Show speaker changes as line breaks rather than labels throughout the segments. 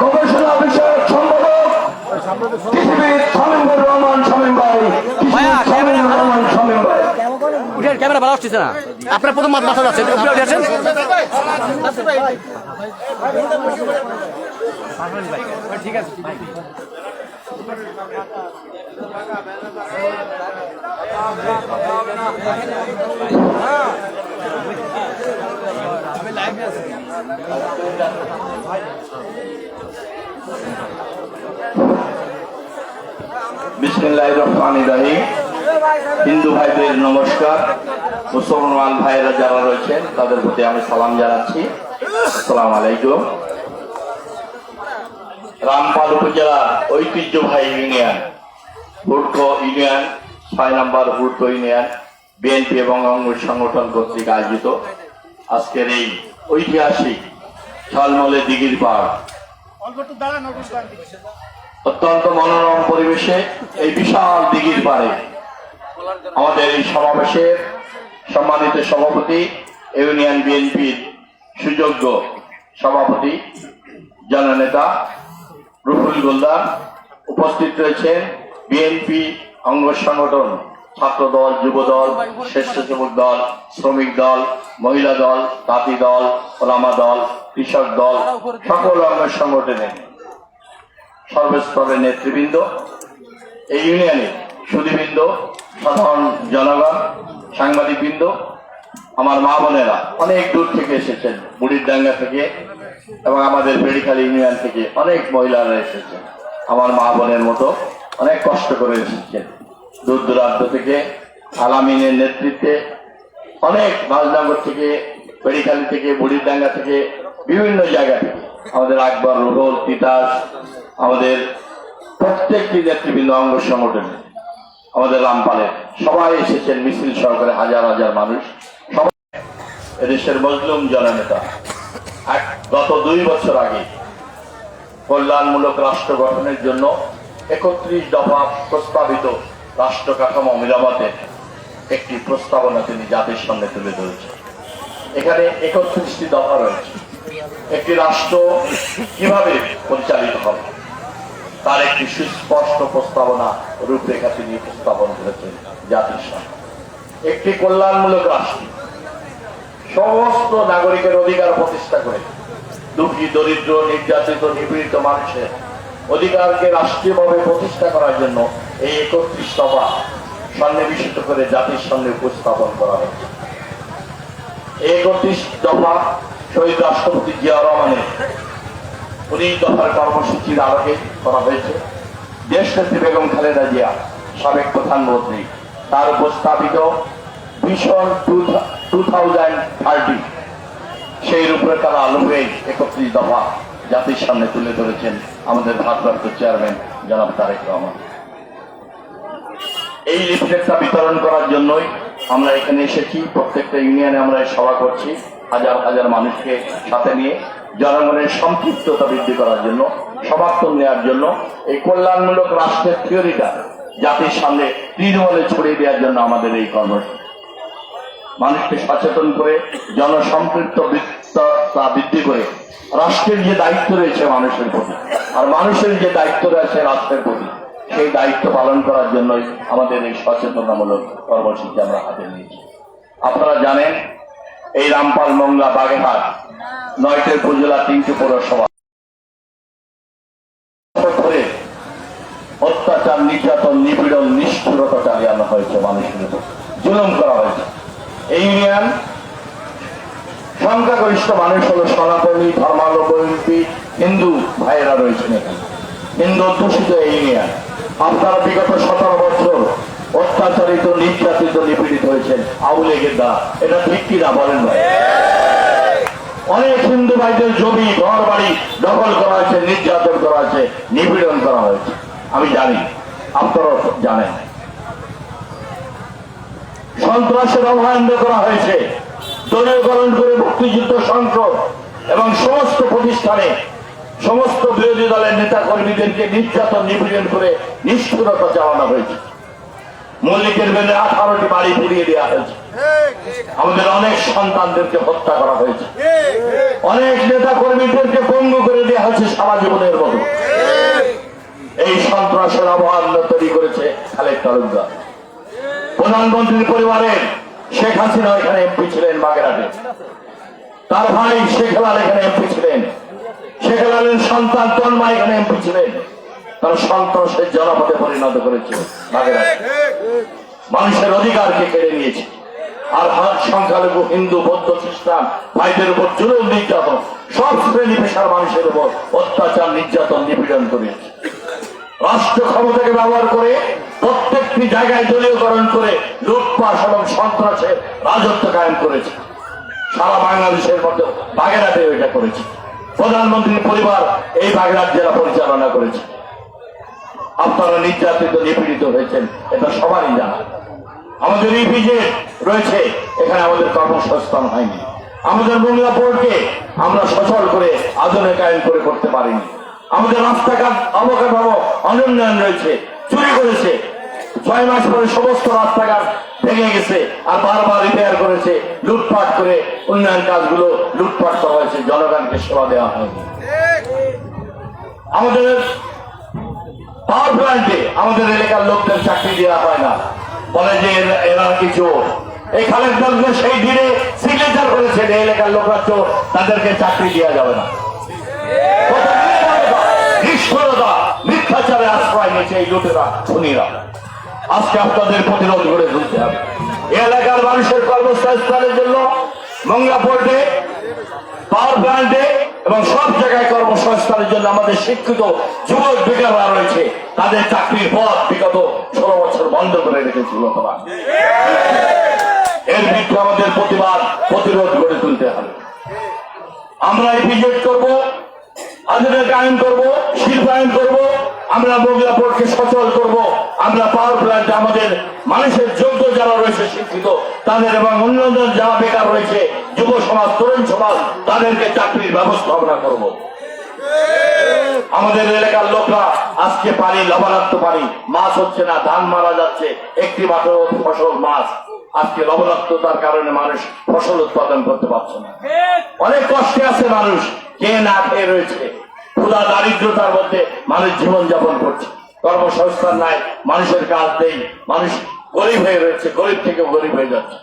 গবেষণা বিষয়ক সম্পাদক রহমান শামীম ভাই রহমান শামীম ভাই।
উঠেন ক্যামেরা ভালো আসতেছে না। আপনার প্রথম মাথা মাথা যাচ্ছে উপরে উঠে আসেন।
হিন্দু ভাইদের নমস্কার। মুসলমান ভাইরা যারা রয়েছেন, তাদের প্রতি আমি সালাম জানাচ্ছি। আসসালাম আলাইকুম। রামপাল উপজেলার ঐতিহ্যবাহী ইউনিয়ন, হুড়কো ইউনিয়ন, ছয় নম্বর হুড়কো ইউনিয়ন, বিএনপি এবং অঙ্গ সংগঠন কর্তৃক আয়োজিত আজকের এই ঐতিহাসিক ঝলমলে দিঘির পাড় অত্যন্ত মনোরম পরিবেশে এই বিশাল দিঘির পাড়ে আমাদের এই সমাবেশের সম্মানিত সভাপতি ইউনিয়ন বিএনপির সুযোগ্য সভাপতি জননেতা রুহুল গোলদার উপস্থিত রয়েছেন বিএনপি অঙ্গ সংগঠন। ছাত্র দল যুব দল স্বেচ্ছাসেবক দল শ্রমিক দল মহিলা দল তাঁতি দল ওলামা দল কৃষক দল সকল অঙ্গ সংগঠনে সর্বস্তরের নেতৃবৃন্দ এই ইউনিয়নে সুদীবৃন্দ সাধারণ জনগণ সাংবাদিকবৃন্দ আমার মা বোনেরা অনেক দূর থেকে এসেছেন বুড়িরডাঙ্গা থেকে এবং আমাদের বেড়িখালী ইউনিয়ন থেকে অনেক মহিলারা এসেছেন। আমার মা বোনের মতো অনেক কষ্ট করে এসেছেন। দূর দূরান্ত থেকে আলামিনের নেতৃত্বে অনেক রাজনগর থেকে, পেড়িখালি থেকে বুড়িরডাঙ্গা থেকে, বিভিন্ন জায়গা থেকে আমাদের আকবর রুহল তিতাস, আমাদের প্রত্যেকটি নেতৃবৃন্দ অঙ্গ সংগঠনে, আমাদের রামপালের সবাই এসেছেন মিছিল সহকারে হাজার হাজার মানুষ। সবাই এদেশের মজলুম জননেতা। এক গত দুই বছর আগে কল্যাণমূলক রাষ্ট্র গঠনের জন্য একত্রিশ দফা প্রস্তাবিত রাষ্ট্র কাঠামো মেরামতের একটি প্রস্তাবনা তিনি জাতির সামনে তুলে ধরেছেন। এখানে একত্রিশটি দফা রয়েছে। একটি রাষ্ট্র কীভাবে পরিচালিত হবে, তার একটি সুস্পষ্ট প্রস্তাবনা রূপরেখা তিনি উপস্থাপন করেছেন জাতির সামনে। একটি কল্যাণমূলক রাষ্ট্র, সমস্ত নাগরিকের অধিকার প্রতিষ্ঠা করে দুঃখী, দরিদ্র, নির্যাতিত, নিপীড়িত মানুষের অধিকারকে রাষ্ট্রীয়ভাবে প্রতিষ্ঠা করার জন্য এই একত্রিশ দফা সন্নিবেশিত করে জাতির সামনে উপস্থাপন করা হয়েছে। একত্রিশ দফা শহীদ রাষ্ট্রপতি জিয়া রহমানের উনিশ দফার কর্মসূচির আলোকে করা হয়েছে। দেশ নেত্রী বেগম খালেদা জিয়া সাবেক প্রধানমন্ত্রী, তার উপস্থাপিত ভিশন টু থাউজেন্ড থার্টি, সেই রূপরেখার আলোকে একত্রিশ দফা জাতির সামনে তুলে ধরেছেন আমাদের ভারপ্রাপ্ত চেয়ারম্যান জনাব তারেক রহমান। এই লিফলেটটা বিতরণ করার জন্যই আমরা এখানে এসেছি। প্রত্যেকটা ইউনিয়নে আমরা সভা করছি হাজার হাজার মানুষকে সাথে নিয়ে। জনগণের সম্পৃক্ততা বৃদ্ধি করার জন্য সমার্থন নেওয়ার জন্য, এই কল্যাণমূলক রাষ্ট্রের থিওরিটা জাতির সামনে তৃণমূলে ছড়িয়ে দেওয়ার জন্য আমাদের এই কর্মসূচি। মানুষকে সচেতন করে জনসম্পৃক্ততা বৃদ্ধি করে। রাষ্ট্রের যে দায়িত্ব রয়েছে মানুষের প্রতি, আর মানুষের যে দায়িত্ব রয়েছে রাষ্ট্রের প্রতি, সেই দায়িত্ব পালন করার জন্যই আমাদের এই সচেতনামূলক কর্মসূচি আমরা হাতে নিয়েছি। আপনারা জানেন, এই রামপাল মংলা বাগেরহাট, নয়টের উপজেলা তিনটি পৌরসভা। অত্যাচার, নির্যাতন, নিপীড়ন, নিষ্ঠুরতা চালিয়ানো হয়েছে মানুষের জুলুম করা হয়েছে। ইউনিয়ন। সংখ্যাগরিষ্ঠ মানুষ হলো সনাতনী, ধর্মাবলম্বী হিন্দু ভাইয়েরা রয়েছেন এখানে। হিন্দু অধ্যুষিত এই ইউনিয়ন। আপনারা বিগত সতেরো বছর অত্যাচারিত, নির্যাতিত, নিপীড়িত হয়েছেন আউলেগের দা এটা ঠিক কিনা বলেন ভাই? অনেক হিন্দু ভাইদের জমি ঘর বাড়ি দখল করা হয়েছে, নির্যাতন করা হয়েছে, নিপীড়ন করা হয়েছে। আমি জানি, আপনারাও জানেন। সন্ত্রাসের অভয়ারণ্য করা হয়েছে। দলীয়করণ করে মুক্তিযুদ্ধ সংসদ এবং সমস্ত প্রতিষ্ঠানে সমস্ত বিরোধী দলের নেতা কর্মীদেরকে নির্যাতন, নিপীড়ন করে নিষ্ঠুরতা চালানো হয়েছে। মল্লিকের বেলে আঠারোটি বাড়ি পুড়িয়ে দেওয়া হয়েছে। আমাদের অনেক সন্তানদেরকে হত্যা করা হয়েছে। অনেক নেতা কর্মীদেরকে পঙ্গু করে দেওয়া হয়েছে সারা জীবনের মতো। এই সন্ত্রাসের আবহাওয়া তৈরি করেছে খালেদ তালুকদার। প্রধানমন্ত্রীর পরিবারের শেখ হাসিনা এখানে এমপি ছিলেন বাগেরহাটে। তার ভাই শেখ হেলাল এখানে এমপি ছিলেন। শেখ হেলালের সন্তান তন্মা এখানে এমপি ছিলেন। তারা সন্ত্রাসের জনপদে পরিণত করেছে বাগেরহাটে। মানুষের অধিকারকে কেড়ে নিয়েছে। আর সংখ্যালঘু, হিন্দু, বৌদ্ধ, খ্রিস্টান ভাইদের উপর জুলুম, নির্যাতন সব শ্রেণি পেশার মানুষের উপর অত্যাচার, নির্যাতন, নিপীড়ন করেছে। রাষ্ট্র ক্ষমতাকে ব্যবহার করে প্রত্যেকটি জায়গায় দলীয়করণ করে লুটপাট এবং সন্ত্রাসের রাজত্ব কায়েম করেছে। সারা বাংলাদেশের মধ্যে বাগেরহাটে এটা করেছে। প্রধানমন্ত্রীর পরিবার এই বাগেরহাট জেলা পরিচালনা করেছে। আপনারা নির্যাতিত, নিপীড়িত হয়েছেন, এটা সবারই জানা। আমাদের ইপিজে রয়েছে, এখানে আমাদের কর্মসংস্থান হয়নি। আমাদের মহিলা বোর্ডকে আমরা সচল করে আধুনিকায়ন করে করতে পারিনি। আমাদের রাস্তাঘাট অবকাঠামো অনুন্নয়ন রয়েছে, চুরি করেছে ছয় মাস পরে সমস্ত রাস্তাঘাট ভেঙে গেছে আর বারবার রিপেয়ার করেছে লুটপাট করে উন্নয়ন কাজগুলো লুটপাট করা হয়েছে জনগণকে সেবা দেওয়া হয়নি। আমাদের পাওয়ার প্ল্যান্টে আমাদের এলাকার লোকদের চাকরি দেওয়া হয় না। বলে যে এরা- কিছু এই খালেদ দলকে সেই দিনে সিগনেচার করেছেন এই এলাকার লোকরা চোর তাদেরকে চাকরি দেওয়া যাবে না। নিষ্ঠুরতা, মিথ্যাচারে আশ্রয় নিয়েছে এই লুটেরা খুনিরা। আজকে আপনাদের প্রতিরোধ করে তুলতে হবে। এলাকার মানুষের কর্মসংস্থানের জন্য মংলা পোর্টে পাওয়ার প্ল্যান্টে এবং সব জায়গায় কর্মসংস্থানের জন্য আমাদের শিক্ষিত যুবক বেকাররা রয়েছে। তাদের চাকরির পথ বিগত ষোলো বছর বন্ধ করে রেখেছিল এর বিরুদ্ধে আমাদের প্রতিবাদ, প্রতিরোধ গড়ে তুলতে হবে। আমরা এপিজেট করব আধুনিক আইন করব, শিল্পায়ন করব, আমরা মহিলা বোর্ডকে সচল করব। আমরা পাওয়ার প্ল্যান্টে আমাদের মানুষের যোগ্য যারা রয়েছে শিক্ষিত, তাদের এবং অন্যান্য যারা বেকার রয়েছে, যুব সমাজ, তরুণ সমাজ, তাদেরকে চাকরির ব্যবস্থা আমরা করব। আমাদের এলাকার লোকরা আজকে পানি, লবণাক্ত পানি, মাছ হচ্ছে না, ধান মারা যাচ্ছে, একটি মাত্র ফসল মাছ। আজকে লবণাক্ততার কারণে মানুষ ফসল উৎপাদন করতে পারছে না। অনেক কষ্টে আছে মানুষ, কে না খেয়ে রয়েছে। ক্ষুধা, দারিদ্রতার মধ্যে মানুষ জীবন যাপন করছে। কর্মসংস্থান নাই, মানুষের কাজ নেই, মানুষ গরিব হয়ে রয়েছে, গরিব থেকে গরিব হয়ে যাচ্ছে।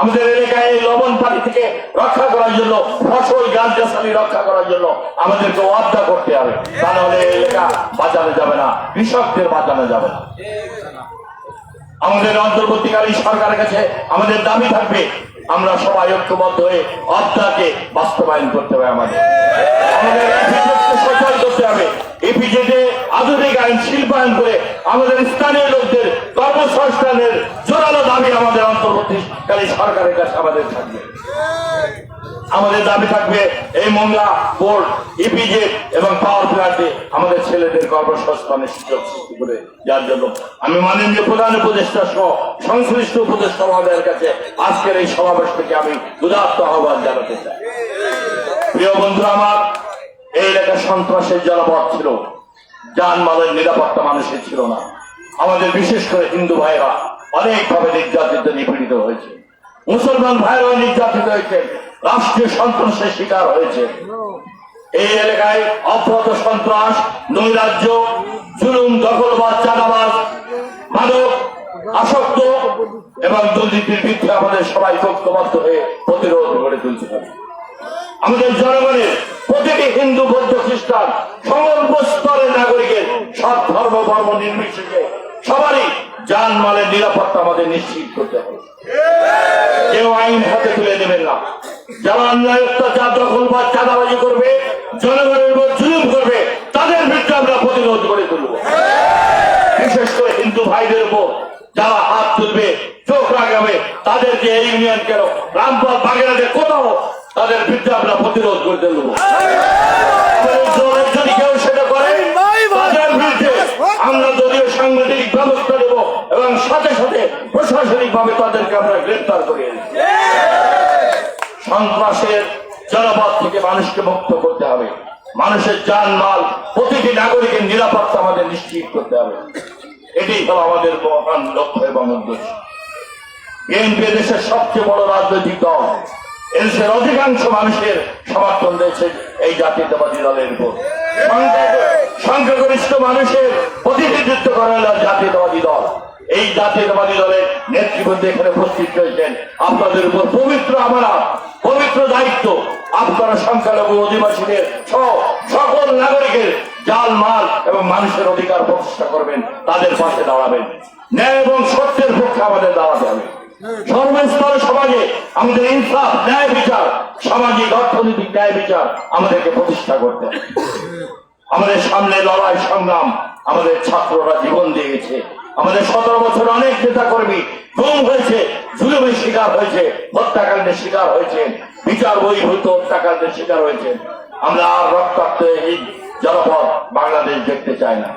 আমাদের এলাকায় এই লবণ পানি থেকে রক্ষা করার জন্য, ফসল গাছ গাছালি রক্ষা করার জন্য আমাদেরকে ওয়াদা করতে হবে। তা নাহলে এই এলাকা বাঁচানো যাবে না, কৃষকদের বাঁচানো যাবে না। আমাদের অন্তর্বর্তীকালীন সরকারের কাছে আমাদের দাবি থাকবে, আমরা সবাই ঐক্যবদ্ধ হয়ে অর্থাকে বাস্তবায়ন করতে হবে আমাদের। আমাদের করতে হবে। এপিজেডে আধুনিক আইন শিল্পায়ন করে আমাদের স্থানীয় লোকদের কর্মসংস্থানের জোরালো দাবি আমাদের অন্তর্বর্তীকালীন সরকারের কাছে আমাদের থাকবে। আমাদের দাবি থাকবে, এই মংলা বোর্ড ইপিজে এবং পাওয়ার প্ল্যান্টে আমাদের ছেলেদের কর্মসংস্থানের সুযোগ সৃষ্টি করে যার জন্য। আমি মাননীয় প্রধান উপদেষ্টা সহ সংশ্লিষ্ট উপদেষ্টা মহোদয়ের কাছে আজকের এই সমাবেশ থেকে আমি উদাত্ত আহ্বান জানাতে চাই। প্রিয় বন্ধুরা আমার এই এলাকায় সন্ত্রাসের জনপদ ছিল। যানমালের নিরাপত্তা মানুষের ছিল না। আমাদের বিশেষ করে হিন্দু ভাইরা অনেকভাবে নির্যাতিত, নিপীড়িত হয়েছে। মুসলমান ভাইরাও নির্যাতিত হয়েছে। রাষ্ট্রীয় সন্ত্রাসের শিকার হয়েছে। এই এলাকায় অব্যাহত সন্ত্রাস, নৈরাজ্য, জুলুম দখলবাদ চাঁদাবাজ, মাদক, আসক্ত এবং দুর্নীতির বিরুদ্ধে আমাদের সবাই ঐক্যবদ্ধ হয়ে প্রতিরোধ গড়ে তুলতে হবে। আমাদের জনগণের প্রতিটি হিন্দু, বৌদ্ধ, খ্রিস্টান সমগ্র স্তরের নাগরিকের সব ধর্ম ধর্ম নির্বিশেষে সবারই যান মালের নিরাপত্তা আমাদের নিশ্চিত করতে হবে। কেউ আইন হাতে তুলে নেবেন না। যারা অন্যায়, অত্যাচার দখল বা চাঁদাবাজি করবে, জনগণের উপর জুলুম করবে, তাদের বিরুদ্ধে আমরা প্রতিরোধ করে তুলব। বিশেষ করে হিন্দু ভাইদের উপর যারা হাত তুলবে, চোখ তাদেরকে এই ইউনিয়ন কেন? রামপাল বাগেরহাটে কোথাও তাদের বিরুদ্ধে আমরা প্রতিরোধ করে জনপদ থেকে মানুষকে মুক্ত করতে হবে। মানুষের যান মাল প্রতিটি নাগরিকের নিরাপত্তা আমাদের নিশ্চিত করতে হবে। এটাই হলো আমাদের মহান লক্ষ্য এবং উদ্দেশ্য। বিএনপি দেশের সবচেয়ে বড় রাজনৈতিক দল। এদেশের অধিকাংশ মানুষের সমর্থন রয়েছে এই জাতীয়তাবাদী দলের উপর। সংখ্যাগরিষ্ঠ মানুষের প্রতিনিধিত্ব করে জাতীয়তাবাদী দল। এই জাতীয়তাবাদী দলের নেতৃবৃন্দ এখানে উপস্থিত রয়েছেন আপনাদের উপর পবিত্র আমরা, পবিত্র দায়িত্ব। আপনারা সংখ্যালঘু অধিবাসীদের সহ সকল নাগরিকের জাল, মাল এবং মানুষের অধিকার প্রতিষ্ঠা করবেন, তাদের পাশে দাঁড়াবেন। ন্যায় এবং সত্যের পক্ষে আমাদের দাঁড়াতে হবে। সর্বস্তরে সমাজে আমাদের ইনসাফ, ন্যায় বিচার, সামাজিক, অর্থনৈতিক ন্যায় বিচার আমাদেরকে প্রতিষ্ঠা করতে আমাদের সামনে লড়াই সংগ্রাম আমাদের ছাত্ররা জীবন দিয়েছে। আমাদের সতেরো বছর অনেক নেতা কর্মী গুম হয়েছে, জুলুমের শিকার হয়েছে, হত্যাকাণ্ডের শিকার হয়েছে, বিচার বহির্ভূত হত্যাকাণ্ডের শিকার হয়েছে। আমরা আর রক্তাক্ত এই বাংলাদেশ দেখতে চাই না।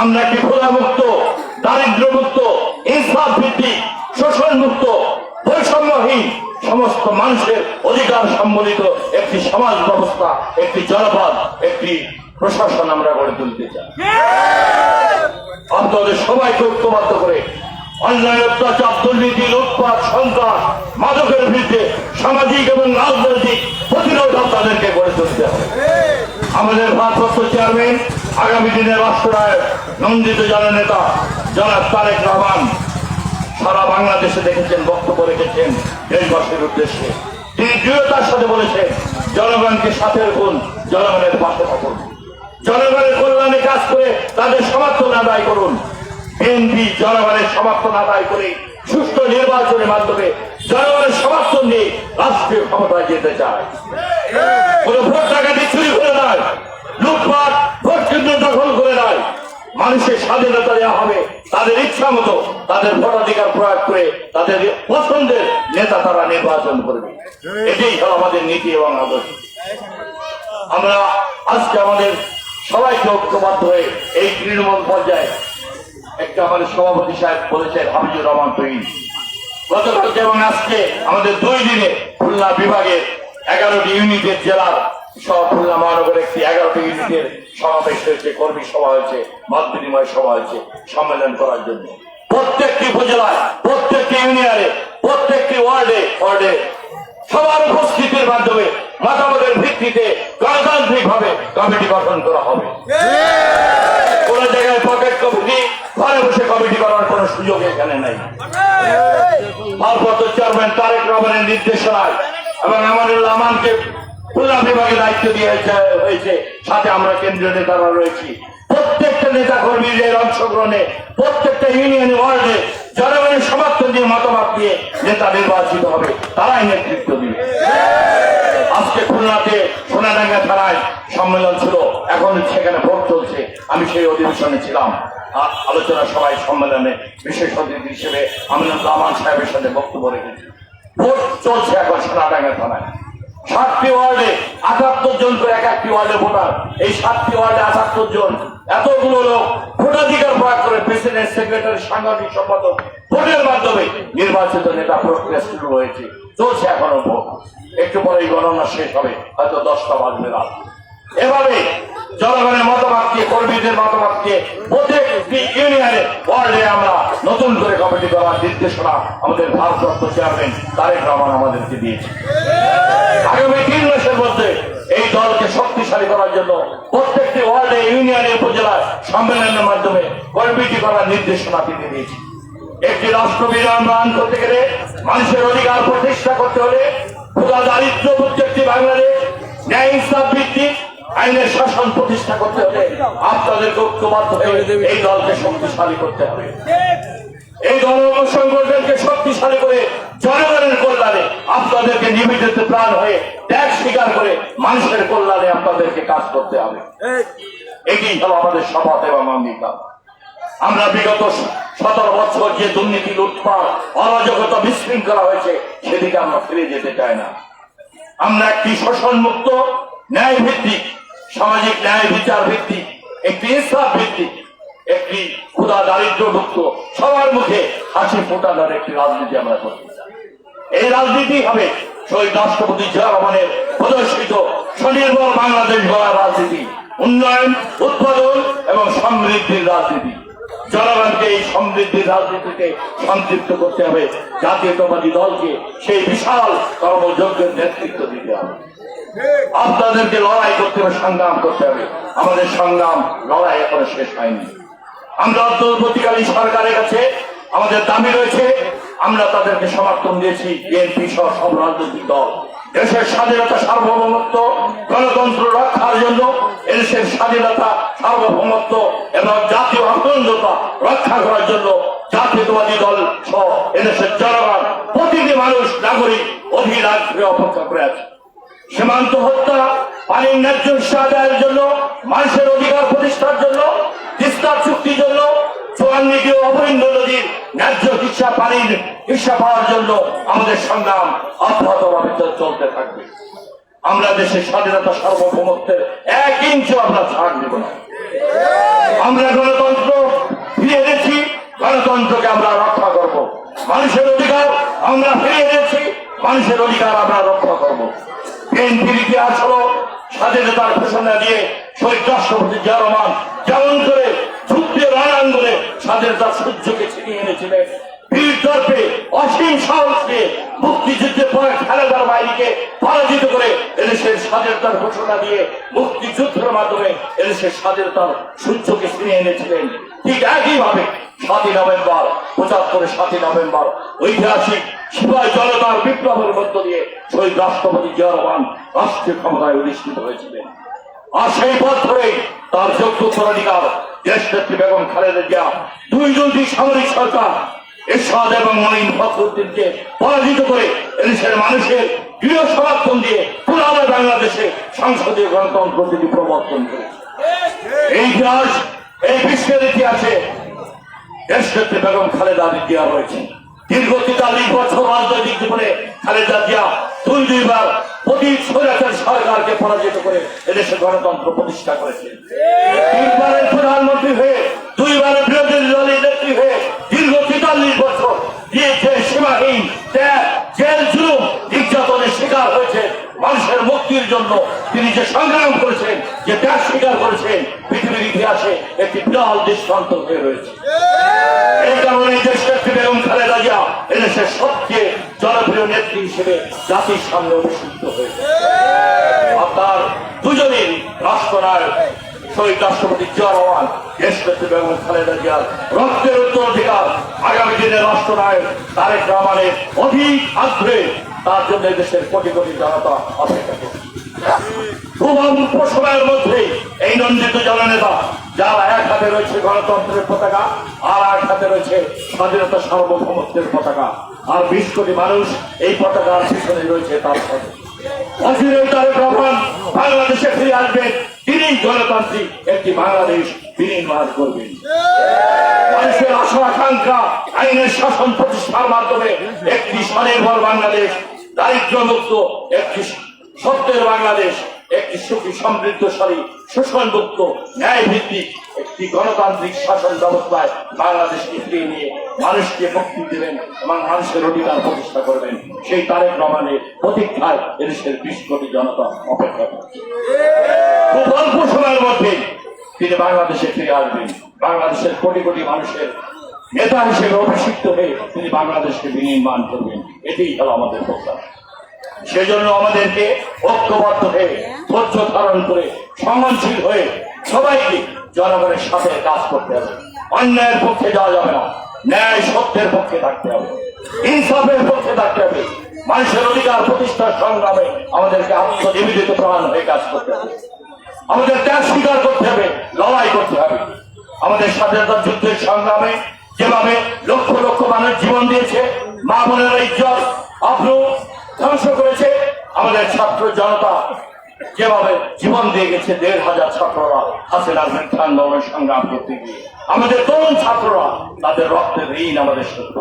আমরা একটি খোলা মুক্ত দারিদ্র মুক্ত ইনসাফ ভিত্তিক শোষণ মুক্ত বৈষম্যহীন সমস্ত মানুষের অধিকার সম্বলিত একটি সমাজ ব্যবস্থা, একটি জনপদ, একটি প্রশাসন আমরা গড়ে তুলতে চাই। আপনাদের সবাইকে ঐক্যবদ্ধ করে অন্যায়, অত্যাচার, দুর্নীতি, লুটপাট, সন্ত্রাস, মাদকের বিরুদ্ধে সামাজিক এবং রাজনৈতিক প্রতিরোধ আপনাদেরকে গড়ে তুলতে হবে। আমাদের ভারপ্রাপ্ত চেয়ারম্যান, আগামী দিনের রাষ্ট্রনায়ক, নন্দিত জননেতা, জনাব তারেক রহমান সারা বাংলাদেশে দেখেছেন, বক্তব্য রেখেছেন দেশবাসীর উদ্দেশ্যে। তিনি দৃঢ়তার সাথে বলেছেন, জনগণকে সাথে রাখুন, জনগণের পাশে থাকুন। জনগণের কল্যাণে কাজ করে তাদের সমর্থন আদায় করুন। বিএনপি জনগণের সমর্থন আদায় করে সুষ্ঠু নির্বাচনের মাধ্যমে জনগণের সমর্থন নিয়ে রাষ্ট্রীয় ক্ষমতায় যেতে চায়। কোন ভোট টাকাটি চুরি করে নয় লুটপাট, ভোট কেন্দ্র দখল করে নয় মানুষের স্বাধীনতা দেওয়া হবে। তাদের ইচ্ছা মতো, তাদের ভোটাধিকার প্রয়োগ করে তাদের পছন্দের নেতা তারা নির্বাচন করবে। এটাই হল আমাদের নীতি এবং আদর্শ। আমরা আজকে আমাদের সবাইকে ঐক্যবদ্ধ হয়ে এই তৃণমূল পর্যায়ে একটা আমাদের সভাপতি সাহেব বলেছেন হাবিজুর রহমান তৈরি গতকালকে এবং আজকে আমাদের দুই দিনে খুলনা বিভাগের এগারোটি ইউনিটের জেলার খুলনা মহানগরের একটি এগারোটি ইউনিটের সমাবেশ হয়েছে, কর্মী সভা হয়েছে, মত বিনিময় সভা হয়েছে, সম্মেলন করার জন্য। প্রত্যেকটি উপজেলায়, প্রত্যেকটি ইউনিয়নে, প্রত্যেকটি ওয়ার্ডে ওয়ার্ডে সবার উপস্থিতির মাধ্যমে মতামতের ভিত্তিতে গণতান্ত্রিক ভাবে কমিটি গঠন করা হবে। কোন জায়গায় পকেট কমিটি, ঘরে বসে কমিটি করার কোন সুযোগ এখানে নাই। ভারপ্রাপ্ত চেয়ারম্যান তারেক রহমানের নির্দেশনায় এবং আমানুল্লাহ আমানকে খুলনা বিভাগে দায়িত্ব দিয়ে হয়েছে- সাথে আমরা কেন্দ্রীয় নেতারা রয়েছি। প্রত্যেকটা নেতা কর্মীদের অংশগ্রহণে, প্রত্যেকটা ইউনিয়ন, ওয়ার্ডে জনগণের সমর্থন দিয়ে মতামত দিয়ে নেতা নির্বাচিত হবে। তারাই নেতৃত্ব দিবে। আজকে খুলনাতে সোনাডাঙ্গা থানায় সম্মেলন ছিল। এখন সেখানে ভোট চলছে। আমি সেই অধিবেশনে ছিলাম। আলোচনা সবাই সম্মেলনে বিশেষ অতিথি হিসেবে আমি রহমান সাহেবের সাথে বক্তব্য রেখেছি। ভোট চলছে এখন সোনাডাঙ্গা থানায়। সাতটি ওয়ার্ডে আটাত্তর জন করে এক একটি ওয়ার্ডে ভোটার। এই সাতটি ওয়ার্ডে আটাত্তর জন। এতগুলো লোক ভোটাধিকার প্রয়োগ করে প্রেসিডেন্ট, সেক্রেটারি, সাংগঠনিক সম্পাদক ভোটের মাধ্যমে নির্বাচিত নেতা প্রক্রিয়া শুরু হয়েছে। চলছে এখনও ভোট। একটু পরে এই গণনা শেষ হবে, হয়তো দশটা বাজবে রাত। এভাবে জনগণের মতামত দিয়ে, কর্মীদের মতামত দিয়ে প্রত্যেকটি ইউনিয়নে ওয়ার্ডে আমরা নতুন করে কমিটি করার নির্দেশনা আমাদের ভারপ্রাপ্ত চেয়ারম্যান তারেক রহমান আমাদেরকে দিয়েছে আগামী তিন মাসের মধ্যে এই দলকে শক্তিশালী করার জন্য প্রত্যেকটি ওয়ার্ডে ইউনিয়নে, উপজেলায় সম্মেলনের মাধ্যমে কমিটি করার নির্দেশনা তিনি দিয়েছে একটি রাষ্ট্র বিনির্মাণ করতে গেলে মানুষের অধিকার প্রতিষ্ঠা করতে হলে ক্ষুদা দারিদ্র প্রত্যেকটি বাংলাদেশ, ন্যায় ইনসাফ ভিত্তিক আইনের শাসন প্রতিষ্ঠা করতে হলে আপনাদেরকে ঐক্যবদ্ধ হয়ে এই দলকে শক্তিশালী করতে হবে। এই সংগঠনকে শক্তিশালী করে জনগণের কল্যাণে আপনাদেরকে নিবেদিত প্রাণ হয়ে ত্যাগ স্বীকার করে মানুষের কল্যাণে আপনাদেরকে কাজ করতে হবে। এটি হল আমাদের শপথ এবং অঙ্গীকার। আমরা বিগত সতেরো বছর যে দুর্নীতি লুটপাট অরাজকতা বিশৃঙ্খলা হয়েছে সেদিকে আমরা ফিরে যেতে চাই না। আমরা একটি শোষণ মুক্ত ন্যায় ভিত্তিক সামাজিক ন্যায় বিচার ভিত্তিক, একটি ইনসাফ ভিত্তিক, একটি ক্ষুদা দারিদ্র মুক্ত সবার মুখে হাসি ফোটানোর একটি রাজনীতি আমরা করতে চাই। এই রাজনীতি হবে শহীদ রাষ্ট্রপতি জিয়া রহমানের প্রদর্শিত স্বনির্ভর বাংলাদেশ গড়ার রাজনীতি, উন্নয়ন, উৎপাদন এবং সমৃদ্ধির রাজনীতি। জনগণকে এই সমৃদ্ধির রাজনীতিতে সম্পৃক্ত করতে হবে, জাতীয়তাবাদী দলকে সেই বিশাল কর্মযজ্ঞের নেতৃত্ব দিতে হবে। আপনাদেরকে লড়াই করতে হবে, সংগ্রাম করতে হবে। আমাদের সংগ্রাম লড়াই এখনও শেষ হয়নি। আমরা অন্তর্বর্তীকালীন সরকারের কাছে আমাদের দাবি রয়েছে, আমরা তাদেরকে সমর্থন দিয়েছি, বিএনপি সহ সব রাজনৈতিক দল। দেশের স্বাধীনতা, সার্বভৌমত্ব, গণতন্ত্র রক্ষার জন্য এদেশের স্বাধীনতা, সার্বভৌমত্ব এবং জাতীয় অখণ্ডতা রক্ষা করার জন্য জাতীয়তাবাদী দল সহ এদেশের জনগণ, প্রতিটি মানুষ, নাগরিক অধীর আগ্রহে অপেক্ষা করে আছে। সীমান্ত হত্যা, পানির ন্যায্য আদায়ের জন্য, মানুষের অধিকার প্রতিষ্ঠার জন্য, তিস্তার চুক্তির জন্য চুয়ান্নিটি অবৈধ নদীর ন্যায্য হিসা, পানির হিসা পাওয়ার জন্য আমাদের সংগ্রাম অব্যাহতভাবে চলতে থাকবে। আমরা দেশের স্বাধীনতা সার্বভৌমত্বের এক ইঞ্চ আমরা ছাড় দেব না। আমরা গণতন্ত্র ফিরিয়ে এনেছি, গণতন্ত্রকে আমরা রক্ষা করব। মানুষের অধিকার আমরা ফিরে এনেছি, মানুষের অধিকার আমরা রক্ষা করব। বিএনপির ইতিহাস স্বাধীনতার ঘোষণা দিয়ে শহীদ রাষ্ট্রপতি জিয়া রহমান করে যুদ্ধের রণাঙ্গনে স্বাধীনতার সূর্যকে ছিনিয়ে এনেছিলেন। বীর অসীম সাহস দিয়ে মুক্তিযুদ্ধের পরে খালেদার বাহিনীকে পরাজিত করে এদেশের স্বাধীনতার ঘোষণা দিয়ে মুক্তিযুদ্ধের মাধ্যমে এদেশের স্বাধীনতার সূর্যকে ছিনিয়ে এনেছিলেন। ঠিক একইভাবে সাতই নভেম্বর পঁচাত্তরের সাতই নভেম্বর। ঐতিহাসিক সিপাহী জনতার বিপ্লবের মধ্য দিয়ে শহীদ রাষ্ট্রপতি জিয়া রহমান রাষ্ট্রীয় ক্ষমতায় অধিষ্ঠিত হয়েছিলেন। আর সেই পথ ধরে তার যোগ্য উত্তরাধিকার দেশ নেত্রী বেগম খালেদা জিয়া, দুই দুটি সামরিক সরকার, এরশাদ এবং মঈন ফখরুদ্দিনকে পরাজিত করে এদেশের মানুষের দৃঢ় সমর্থন দিয়ে পুরানো বাংলাদেশে সংসদীয় গণতন্ত্র তিনি প্রবর্তন করে এই ইতিহাস, এই বিশ্বের ইতিহাসে নেত্রী বেগম খালেদা জিয়া রয়েছে। দীর্ঘ তেতাল্লিশ বছর রাজনৈতিক জীবনে খালেদা জিয়া দুই দুইবার সরকারকে পরাজিত করে এদেশে গণতন্ত্র প্রতিষ্ঠা করেছে। তিনবারের প্রধানমন্ত্রী হয়ে, দুইবারের বিরোধী দলের নেত্রী হয়ে দীর্ঘ তেতাল্লিশ বছর দিয়েছে সীমাহীন ত্যাগ, জেল জুলুম, নির্যাতনের শিকার হয়েছে মানুষের মুক্তির জন্য। তিনি যে সংগ্রাম করেছেন যে ত্যাগ স্বীকার করেছেন পৃথিবীর ইতিহাসে একটি বিরল দৃষ্টান্ত হয়ে রয়েছে। এই কারণে দেশ নেত্রী বেগম খালেদা জিয়া এদেশের সবচেয়ে জনপ্রিয় নেত্রী হিসেবে জাতির সামনে অনুষ্ঠিত হয়েছে। আপনার দুজনেই রাষ্ট্রনায়ক শহীদ রাষ্ট্রপতি জিয়া রহমান দেশ বেগম খালেদা জিয়ার রক্তের উত্তরাধিকার আগামী দিনের রাষ্ট্রনায়ক তারেক রহমানের অধিক আগ্রহে তার জন্য দেশের কোটি কোটি জনতা অপেক্ষা করছে। সময়ের মধ্যে এই নন্দিত জননেতা, যার এক হাতে রয়েছে গণতন্ত্রের পতাকা, আর এক হাতে রয়েছে স্বাধীনতা সার্বভৌমত্বের পতাকা। আর বিশ কোটি মানুষ এই পতাকার পিছনে রয়েছে তার সাথে। বাংলাদেশে ফিরে আসবেন তিনি গণতান্ত্রিক একটি বাংলাদেশ বিনির্মাণ করবেন। মানুষের আশা, আকাঙ্ক্ষা, আইনের শাসন প্রতিষ্ঠার মাধ্যমে একটি স্বনির্ভর বাংলাদেশ, দারিদ্র্যমুক্ত একটি সত্যের বাংলাদেশ, একটি সুখী সমৃদ্ধশালী শোষণমুক্ত ন্যায় ভিত্তিক একটি গণতান্ত্রিক শাসন ব্যবস্থায় বাংলাদেশকে ফিরিয়ে নিয়ে মানুষকে মুক্তি দেবেন এবং মানুষের অধিকার প্রতিষ্ঠা করবেন। সেই তারেক রহমানের প্রতীক্ষায় এদেশের বিশ কোটি জনতা অপেক্ষা করছে। খুব অল্প সময়ের মধ্যে তিনি বাংলাদেশে ফিরে আসবেন। বাংলাদেশের কোটি কোটি মানুষের নেতা হিসেবে অভিষিক্ত হয়ে তিনি বাংলাদেশকে বিনির্মাণ করবেন। এটাই হলো আমাদের প্রত্যাশা। সেজন্য আমাদেরকে ঐক্যবদ্ধ হয়ে, ধৈর্য ধারণ করে, সহনশীল হয়ে সবাইকে জনগণের সাথে কাজ করতে হবে। অন্যায়ের পক্ষে যাওয়া যাবে না। ন্যায় সত্যের পক্ষে থাকতে হবে। ইনসাফের পক্ষে থাকতে হবে। মানুষের অধিকার প্রতিষ্ঠার সংগ্রামে আমাদেরকে আত্মনিবেদিত প্রাণ হয়ে কাজ করতে হবে। আমাদের ত্যাগ স্বীকার করতে হবে, লড়াই করতে হবে। আমাদের স্বাধীনতা যুদ্ধের সংগ্রামে যেভাবে লক্ষ লক্ষ মানুষ জীবন দিয়েছে, মা বোনেরা ইজ্জত, আব্রু ধ্বংস করেছে আমাদের ছাত্র জনতা। যেভাবে জীবন দিয়ে গেছে দেড় হাজার ছাত্ররা মিথ্যা আন্দোলনের সংগ্রাম করতে গিয়ে। আমাদের তরুণ ছাত্ররা, তাদের রক্তের ঋণ আমাদের শোধ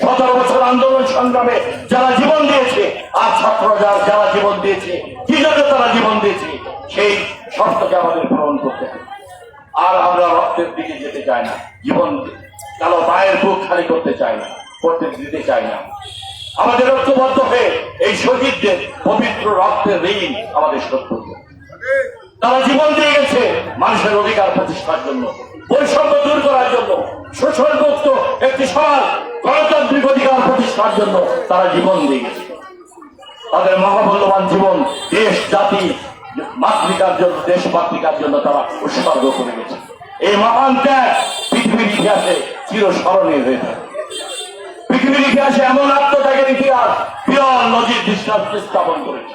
সতেরো বছর আন্দোলন সংগ্রামে যারা জীবন দিয়েছে, আর ছাত্ররা যারা যারা জীবন দিয়েছে, কি জন্য তারা জীবন দিয়েছে, সেই শর্তকে আমাদের পূরণ করতে হবে। আর আমরা রক্তের দিকে যেতে চাই না, জীবন কালো মায়ের বুক খালি করতে চাই না করতে দিতে চাই না। আমাদের ঐক্যবদ্ধ হয়ে এই শহীদদের পবিত্র রক্তের ঋণ আমাদের করতে তারা জীবন দিয়ে গেছে মানুষের অধিকার প্রতিষ্ঠার জন্য, বৈষম্য দূর করার জন্য, শোষণমুক্ত একটি সমাজ, গণতান্ত্রিক অধিকার প্রতিষ্ঠার জন্য তারা জীবন দিয়ে গেছে। তাদের মহামূল্যবান জীবন দেশ, জাতি, মাতৃকার জন্য, দেশ মাতৃকার জন্য তারা উৎসর্গ করে গেছে। এই মহান ত্যাগ পৃথিবীর ইতিহাসে চিরস্মরণীয় হয়ে থাকে। পৃথিবীর ইতিহাসে এমন নজির দৃষ্টান্ত স্থাপন করেছে।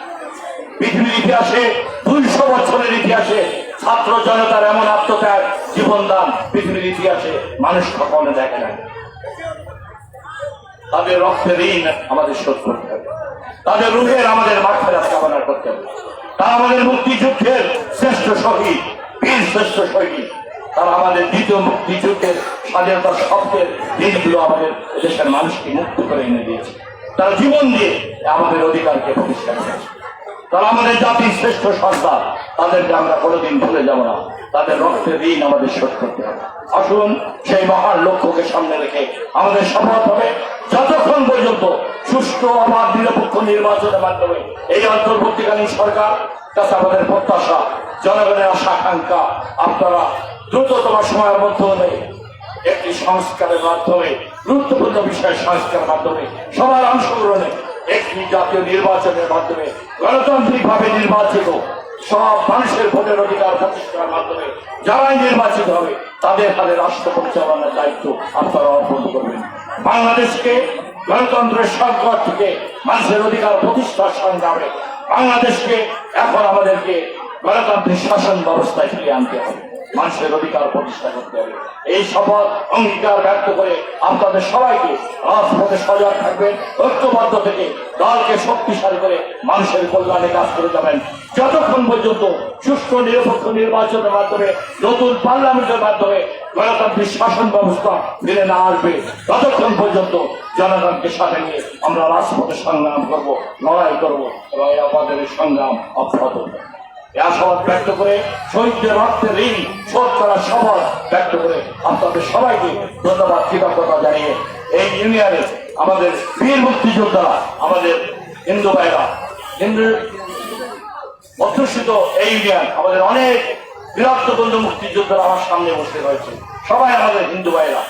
পৃথিবীর ইতিহাসে দুইশো বছরের ইতিহাসে ছাত্র জনতার এমন আত্মত্যাগ, জীবনদান পৃথিবীর ইতিহাসে মানুষ কখনো দেখে না। তাদের রক্তের ঋণ আমাদের শোধ করতে হবে। তাদের রুহের আমাদের মাঠের কামনা করতে হবে। তারা আমাদের মুক্তিযুদ্ধের শ্রেষ্ঠ শহীদ, বীর শ্রেষ্ঠ শহীদ তারা আমাদের দ্বিতীয় মুক্তিযুদ্ধের স্বাধীনতার স্বপ্নের দিনগুলো আমাদের দেশের মানুষকে মুক্ত করে এনে দিয়েছে। তারা জীবন দিয়ে আমাদের অধিকারকে প্রতিষ্ঠা করেছে তারা আমাদের জাতির শ্রেষ্ঠ সন্তান তাদেরকে আমরা কোনোদিন ভুলে যাব না। তাদের রক্তের ঋণ আমাদের শোধ করতে হবে। আসুন, সেই মহান লক্ষ্যকে সামনে রেখে আমাদের শপথ হবে। যতক্ষণ পর্যন্ত সুষ্ঠু, অবাধ, নিরপেক্ষ নির্বাচনের মাধ্যমে এই অন্তর্বর্তীকালীন সরকার কাছে আমাদের প্রত্যাশা, জনগণের আশা, আকাঙ্ক্ষা, আপনারা দ্রুততম সময়ের মধ্যে একটি সংস্কারের মাধ্যমে, গুরুত্বপূর্ণ বিষয় সংস্কারের মাধ্যমে, সবার অংশগ্রহণে একটি জাতীয় নির্বাচনের মাধ্যমে গণতান্ত্রিক ভাবে নির্বাচিত সব মানুষের ভোটের অধিকার প্রতিষ্ঠার মাধ্যমে যারাই নির্বাচিত হবে, তাদের হাতে রাষ্ট্র পরিচালনার দায়িত্ব আপনারা অর্পণ করবেন। বাংলাদেশকে গণতন্ত্রের সংকট থেকে মানুষের অধিকার প্রতিষ্ঠার সংগ্রামে বাংলাদেশকে এখন আমাদেরকে গণতান্ত্রিক শাসন ব্যবস্থায় ফিরিয়ে আনতে হবে। মানুষের অধিকার প্রতিষ্ঠা করতে হবে। এই শপথ অঙ্গীকার ব্যক্ত করে আপনাদের সবাইকে রাজপথে সজাগ থাকবেন, ঐক্যবদ্ধ থেকে দলকে শক্তিশালী করে মানুষের কল্যাণে কাজ করে যাবেন। যতক্ষণ পর্যন্ত সুষ্ঠু, নিরপেক্ষ নির্বাচনের মাধ্যমে, নতুন পার্লামেন্টের মাধ্যমে গণতান্ত্রিক শাসন ব্যবস্থা ফিরে না আসবে, ততক্ষণ পর্যন্ত জনগণকে সাথে নিয়ে আমরা রাজপথে সংগ্রাম করব, লড়াই করব এবং আমাদের সংগ্রাম অব্যাহত ব্যক্ত করে শহীদদের রক্তের ঋণ শোধ করার ব্যক্ত করে আপনাদের সবাইকে ধন্যবাদ, কৃতজ্ঞতা জানিয়ে এই ইউনিয়নে আমাদের বীর মুক্তিযোদ্ধারা, আমাদের হিন্দু ভাইরা, হিন্দু অধ্যুষিত এই ইউনিয়ন, আমাদের অনেক বিরক্ত বন্ধু মুক্তিযোদ্ধারা আমার সামনে বসে রয়েছে। সবাই আমাদের হিন্দু ভাইরা,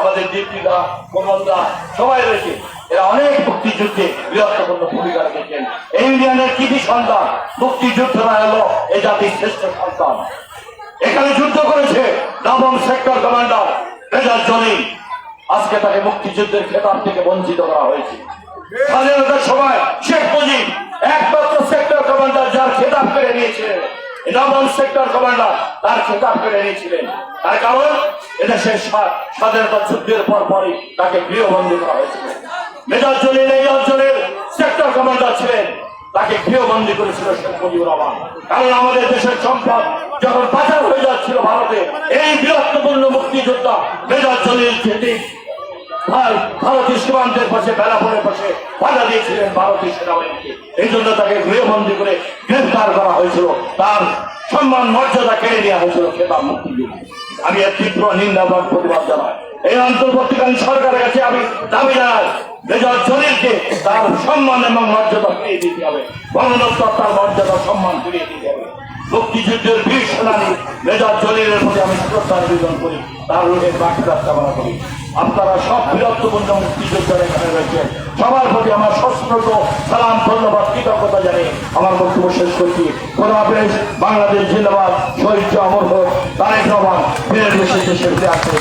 আমাদের দীপ্তিদা কমলদা সবাই রয়েছে। এরা অনেক মুক্তিযুদ্ধে বৃহত্তপূর্ণ ভূমিকা রেখেছেন। এই ইউনিয়নের কৃতি সন্তান? মুক্তিযোদ্ধারা হলো এই জাতির শ্রেষ্ঠ সন্তান। এখানে যুদ্ধ করেছে নবম সেক্টর কমান্ডার রেজাল জলিম আজকে তাকে মুক্তিযুদ্ধের খেতাব থেকে বঞ্চিত করা হয়েছে। স্বাধীনতার সময় শেখ মুজিব একমাত্র সেক্টর কমান্ডার যার খেতাব নিয়েছিলেন এই নবম সেক্টর কমান্ডার তার খেতাব নিয়েছিলেন। তার কারণ স্বাধীনতা যুদ্ধের পর তাকে গৃহবন্দী করা হয়েছিল। মেজর জলিল এই অঞ্চলের সেক্টর কমান্ডার ছিলেন। তাকে গৃহবন্দী করেছিল শেখ মুজিবুর রহমান। কারণ আমাদের দেশের সম্পদ যখন পাচার হয়ে যাচ্ছিল ভারতে, এই বৃহত্তপূর্ণ মুক্তিযোদ্ধা মেজর জলিল ভারতীয় সীমান্তের পাশে বেলাপুরের বাধা দিয়েছিলেন ভারতীয় সেনাবাহিনীকে। এই জন্য তাকে গৃহবন্দী করে গ্রেফতার করা হয়েছিল। তার সম্মান, মর্যাদা কেড়ে নেওয়া হয়েছিল খেতাব মুক্তিযুদ্ধ। আমি এর তীব্র নিন্দা এবং প্রতিবাদ জানাই। এই অন্তর্বর্তীকালীন সরকারের কাছে আমি দাবি জানাই, মেজর জলিলকে তার সম্মান এবং মর্যাদা ফিরিয়ে দিতে হবে। গণতন্ত্র তার মর্যাদা সম্মান ফিরিয়ে দিতে হবে। মুক্তিযুদ্ধের বীর সেনানী মেজর জলিলের প্রতি আমি শ্রদ্ধা নিবেদন করি, তার রোগের বাকিদার কামনা করি। আপনারা সব বীরত্বপূর্ণ মুক্তিযোদ্ধার এখানে রয়েছেন সবার প্রতি আমার সশ্রদ্ধ, সালাম, ধন্যবাদ, কৃতজ্ঞতা জানিয়ে আমার বক্তব্য শেষ করছি। হাফেজ বাংলাদেশ জিন্দাবাদ, শহীদ অমর হোক, তারেক রহমান, ফিরে দেশে দেশে ফিরে আসে।